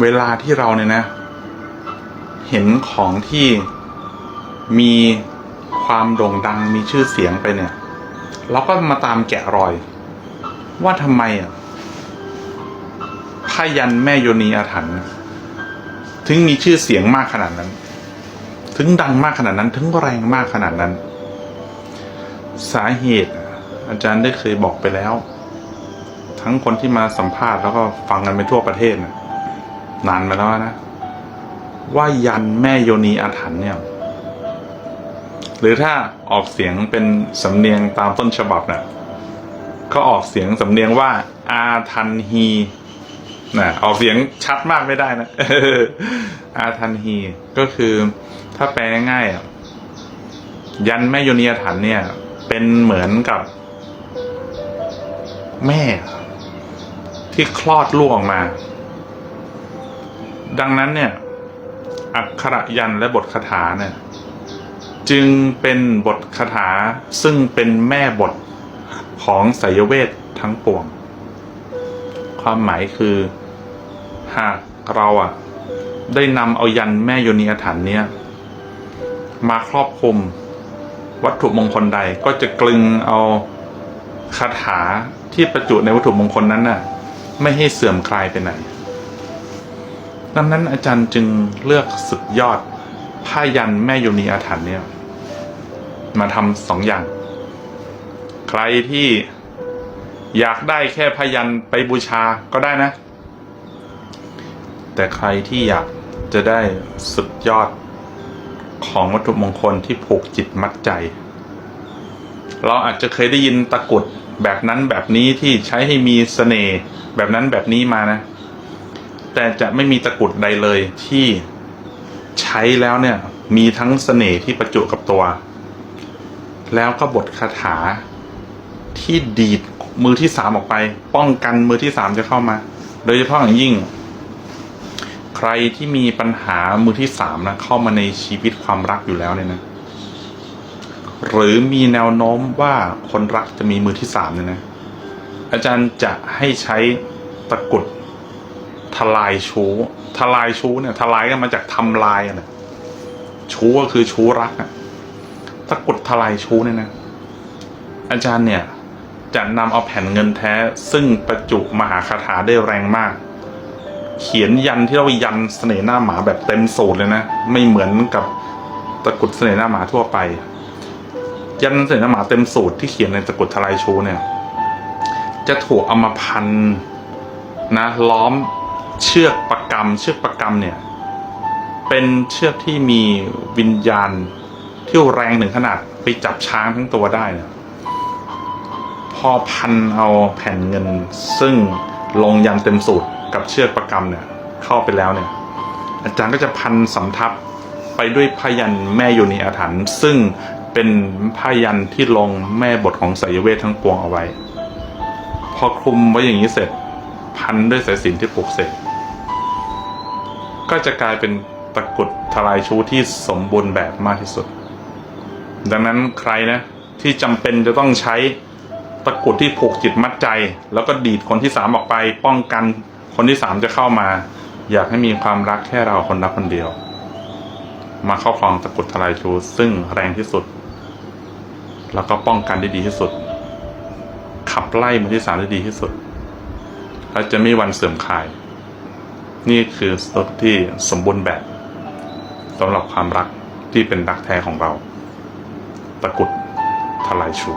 เวลาที่เราเนี่ยนะ เห็นของที่มีความโด่งดังมีชื่อเสียงไปเนี่ยเราก็มาตามแกะรอย ว่าทำไมอะพยันแม่โยนีอาถรรพ์ถึงมีชื่อเสียงมากขนาดนั้น ถึงดังมากขนาดนั้น ถึงแรงมากขนาดนั้น สาเหตุอะอาจารย์ได้เคยบอกไปแล้ว ทั้งคนที่มาสัมภาษณ์แล้วก็ฟังกันไปทั่วประเทศนะ นานมาแล้วนะ ว่ายันแม่โยนีอาถรรพ์เนี่ย หรือถ้าออกเสียงเป็นสำเนียงตามต้นฉบับนะ่ะก็ออกเสียงสำเนียงว่า อาทันฮีนะออกเสียงชัดมากไม่ได้นะอาทันฮี ก็คือถ้าแปลง่ายๆอะยันแม่โยนีอาถรรพ์เนี่ย เป็นเหมือนกับ แม่ ที่คลอดลูกออกมา ดังนั้นเนี่ยอักขระยันและบทคาถาเนี่ยจึงเป็นบทคาถาซึ่งเป็นแม่บทของไสยเวททั้งปวง ความหมายคือหากเราอะได้นำเอายันแม่โยนีอาถรรพ์เนี่ยมาครอบคลุมวัตถุมงคลใดก็จะกลึงเอาคาถาที่ประจุในวัตถุมงคลนั้นน่ะ ไม่ให้เสื่อมคลายไปไหน ดังนั้นอาจารย์จึงเลือกสุดยอดผ้ายันแม่โยนีอาถรรพ์เนี่ย มาทำสองอย่าง ใครที่อยากได้แค่พยันไปบูชาก็ได้นะ แต่ใครที่อยากจะได้สุดยอดของวัตถุมงคลที่ผูกจิตมัดใจ เราอาจจะเคยได้ยินตะกรุดแบบนั้นแบบนี้ที่ใช้ให้มีเสน่ห์แบบนั้นแบบนี้มานะ แต่จะไม่มีตะกรุดใดเลยที่ใช้แล้วเนี่ย มีทั้งเสน่ห์ที่ประจุกับตัว แล้วก็บทคาถาที่ดีดมือที่สามออกไป ป้องกันมือที่สามจะเข้ามา โดยเฉพาะอย่างยิ่ง ใครที่มีปัญหามือที่สามนะเข้ามาในชีวิตความรักอยู่แล้วเนี่ยนะ หรือมีแนวโน้มว่าคนรักจะมีมือที่สามเนี่ยนะ อาจารย์จะให้ใช้ตะกรุด ทลายชู้ทลายชู้เนี่ยทลายก็มาจากทำลายอะนะชู้ก็คือชู้รักอะตะกรุดทลายชู้เนี่ยนะ อาจารย์เนี่ยจะนำเอาแผ่นเงินแท้ ซึ่งประจุมหาคาถาได้แรงมาก เขียนยันที่เรายันเสน่ห์หน้าหมาแบบเต็มสูตรเลยนะ ไม่เหมือนกับตะกรุดเสน่ห์หน้าหมาทั่วไป ยันเสน่ห์หน้าหมาเต็มสูตรที่เขียนในตะกรุดทลายชูเนี่ย จะถูกเอามาพันนะล้อม เชือกประกำเชือกประกำเนี่ย เป็นเชือกที่มีวิญญาณที่แรงถึงขนาดไปจับช้างทั้งตัวได้เนี่ยพอพันเอาแผ่นเงิน ซึ่งลงยันเต็มสูตรกับเชือกประกำเนี่ย เข้าไปแล้วเนี่ย อาจารย์ก็จะพันสำทับไปด้วยพยันแม่โยนีอาถรรพ์ซึ่งเป็นพยันที่ลงแม่บทของไสยเวททั้งปวงเอาไว้ พอคลุมไว้อย่างนี้เสร็จพันด้วยสายสิญจนที่ปลูกเสก ก็จะกลายเป็นตะกุดทลายชูที่สมบูรณ์แบบมากที่สุด ดังนั้นใครนะที่จำเป็นจะต้องใช้ตะกุดที่ผูกจิตมัดใจ แล้วก็ดีดคนที่สามออกไป ป้องกันคนที่สามจะเข้ามา อยากให้มีความรักแค่เราคนรักคนเดียว มาเข้าครองตะกุดทลายชู ซึ่งแรงที่สุด แล้วก็ป้องกันได้ดีที่สุด ขับไล่มือที่สามได้ดีที่สุดและจะไม่วันเสื่อมคลาย นี่คือสตุที่สมบูรณ์แบบสำหรับความรักที่เป็นรักแท้ของเรา ตะกุดทลายชู